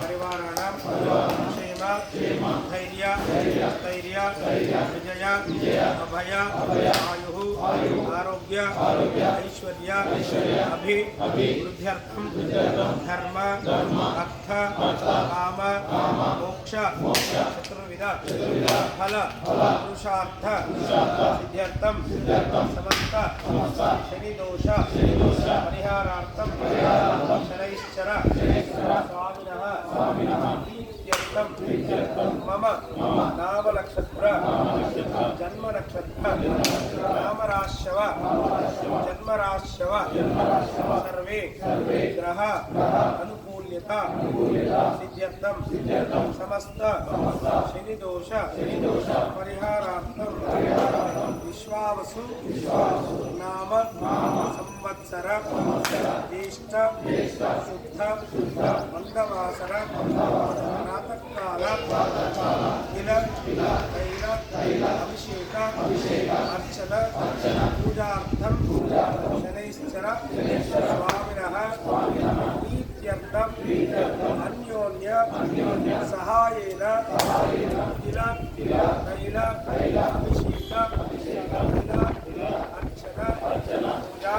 परिवाराणां धैर्य विजय अभय आयुः, आरोग्य ऐश्वर्य अभिवृद्ध्यर्थं धर्म अर्थ काम मोक्ष, चतुर्विध फल पुरुषार्थ सिद्ध्यर्थं समस्त शनिदोष, परिहारार्थं శని దోష పరిహారార్థం శనైశ్చర స్వామినః ప్రీత్యర్థం మమ నామరాశవ జన్మరాశవ సర్వే గ్రహ అనుకూల్యత సిద్ధ్యర్థం సమస్త శని దోష పరిహారార్థం విశ్వావసు నామ సంవత్సర జ్యేష్ఠ శుద్ధ మంగళవాసర ప్రాతకాల తిల తైల అభిషేక అర్చన పూజార్థం శనైశ్చర స్వామిన ప్రీత్యర్థం అన్యోన్య సహాయేన తిల తైల అభిషేక అర్చన పూజా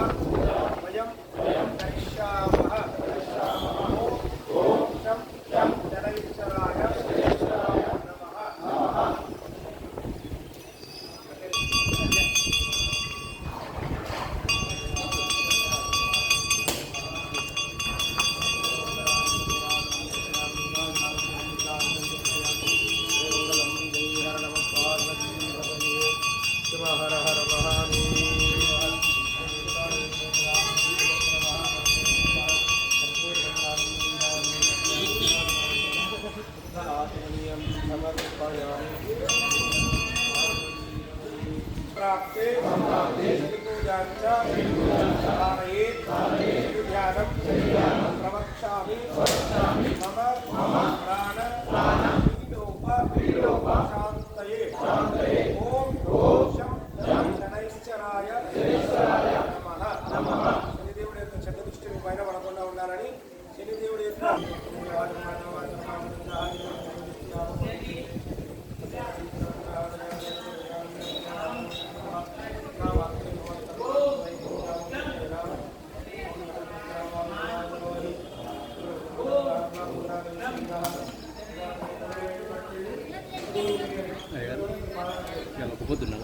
प्राप्ते शनिपूजाञ्च कारयेत् ध्यानं प्रवक्ष्यामि मम प्राण शान्तये ॐ शं शनैश्चराय నమః శనిదేవుడి యొక్క చెడ్డ దృష్టి మీ పైన పడకుండా ఉండాలని శనిదేవుడి యొక్క పొద్దున్నా